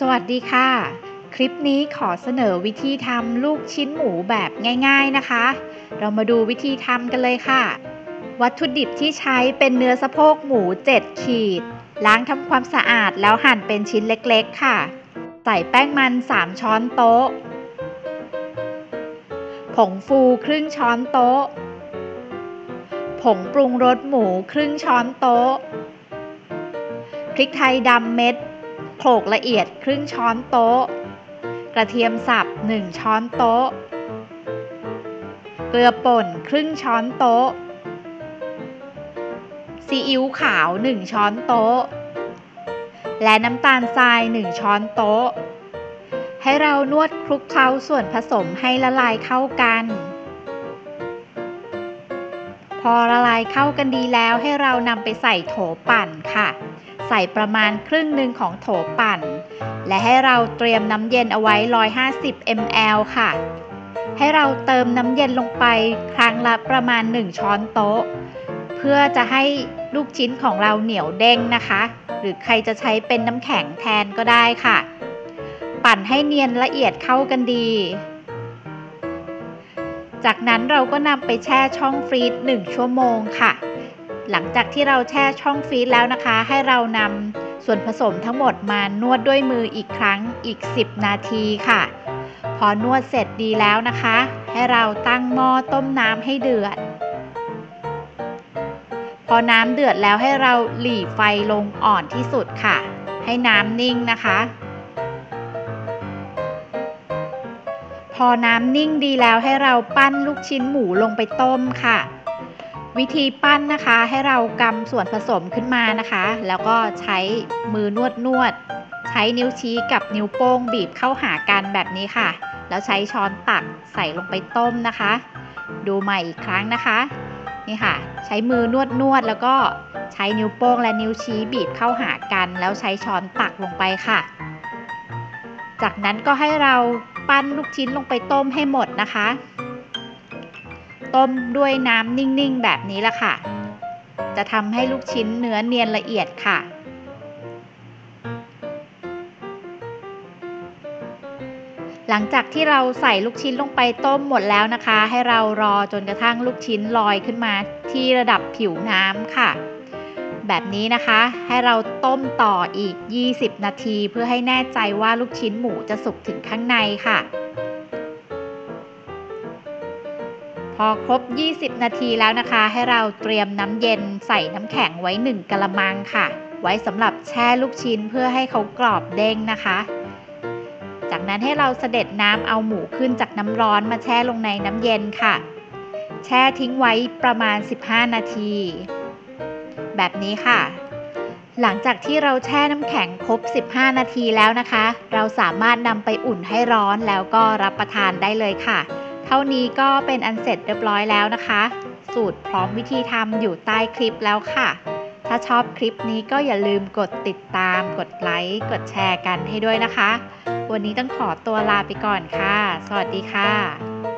สวัสดีค่ะ คลิปนี้ขอเสนอวิธีทำลูกชิ้นหมูแบบง่ายๆนะคะ เรามาดูวิธีทำกันเลยค่ะ วัตถุดิบที่ใช้เป็นเนื้อสะโพกหมู 7 ขีด ล้างทำความสะอาดแล้วหั่นเป็นชิ้นเล็กๆค่ะ ใส่แป้งมัน 3 ช้อนโต๊ะ ผงฟูครึ่งช้อนโต๊ะ ผงปรุงรสหมูครึ่งช้อนโต๊ะ พริกไทยดำเม็ด โขลกละเอียดครึ่งช้อนโต๊ะ กระเทียมสับ 1 ช้อนโต๊ะ เกลือป่นครึ่งช้อนโต๊ะ ซีอิ๊วขาว 1 ช้อนโต๊ะ และน้ำตาลทราย 1 ช้อนโต๊ะ ให้เรานวดคลุกเคล้าส่วนผสมให้ละลายเข้ากัน พอละลายเข้ากันดีแล้วให้เรานำไปใส่โถปั่นค่ะ ใส่ประมาณครึ่งหนึ่งของโถปั่น และให้เราเตรียมน้ำเย็นเอาไว้ 150 ml ค่ะ ให้เราเติมน้ำเย็นลงไปครั้งละประมาณ 1 ช้อนโต๊ะ เพื่อจะให้ลูกชิ้นของเราเหนียวเด้งนะคะ หรือใครจะใช้เป็นน้ำแข็งแทนก็ได้ค่ะ ปั่นให้เนียนละเอียดเข้ากันดี จากนั้นเราก็นำไปแช่ช่องฟรีซ1ชั่วโมงค่ะ หลังจากที่เราแช่ช่องฟรีซแล้วนะคะ ให้เรานำส่วนผสมทั้งหมดมานวดด้วยมืออีกครั้งอีก 10 นาทีค่ะ พอนวดเสร็จดีแล้วนะคะ ให้เราตั้งหม้อต้มน้ำให้เดือด พอน้ำเดือดแล้วให้เราหลีไฟลงอ่อนที่สุดค่ะ ให้น้ำนิ่งนะคะ พอน้ำนิ่งดีแล้วให้เราปั้นลูกชิ้นหมูลงไปต้มค่ะ วิธีปั้นนะคะให้เรากำส่วนผสมขึ้นมานะคะ แล้วก็ใช้มือนวดนวด ใช้นิ้วชี้กับนิ้วโป้งบีบเข้าหากันแบบนี้ค่ะ แล้วใช้ช้อนตักใส่ลงไปต้มนะคะ ดูใหม่อีกครั้งนะคะ นี่ค่ะ ใช้มือนวดนวดแล้วก็ใช้นิ้วโป้งและนิ้วชี้บีบเข้าหากัน แล้วใช้ช้อนตักลงไปค่ะ จากนั้นก็ให้เราปั้นลูกชิ้นลงไปต้มให้หมดนะคะ ต้มด้วยน้ำนิ่งๆ แบบนี้ละค่ะ จะทำให้ลูกชิ้นเนื้อเนียนละเอียดค่ะ หลังจากที่เราใส่ลูกชิ้นลงไปต้มหมดแล้วนะคะ ให้เรารอจนกระทั่งลูกชิ้นลอยขึ้นมาที่ระดับผิวน้ำค่ะ แบบนี้นะคะ ให้เราต้มต่ออีก 20 นาที เพื่อให้แน่ใจว่าลูกชิ้นหมูจะสุกถึงข้างในค่ะ พอครบ 20 นาทีแล้วนะคะ ให้เราเตรียมน้ำเย็นใส่น้ำแข็งไว้ 1กะละมังค่ะ ไว้สำหรับแช่ลูกชิ้นเพื่อให้เขากรอบเด้งนะคะ จากนั้นให้เราเสด็จน้ำเอาหมูขึ้นจากน้ำร้อนมาแช่ลงในน้ำเย็นค่ะ แช่ทิ้งไว้ประมาณ 15 นาที แบบนี้ค่ะ หลังจากที่เราแช่น้ำแข็งครบ 15 นาทีแล้วนะคะ เราสามารถนำไปอุ่นให้ร้อนแล้วก็รับประทานได้เลยค่ะ เท่านี้ก็เป็นอันเสร็จเรียบร้อยแล้วนะคะ สูตรพร้อมวิธีทำอยู่ใต้คลิปแล้วค่ะ ถ้าชอบคลิปนี้ก็อย่าลืมกดติดตาม กดไลค์ กดแชร์กันให้ด้วยนะคะ วันนี้ต้องขอตัวลาไปก่อนค่ะ สวัสดีค่ะ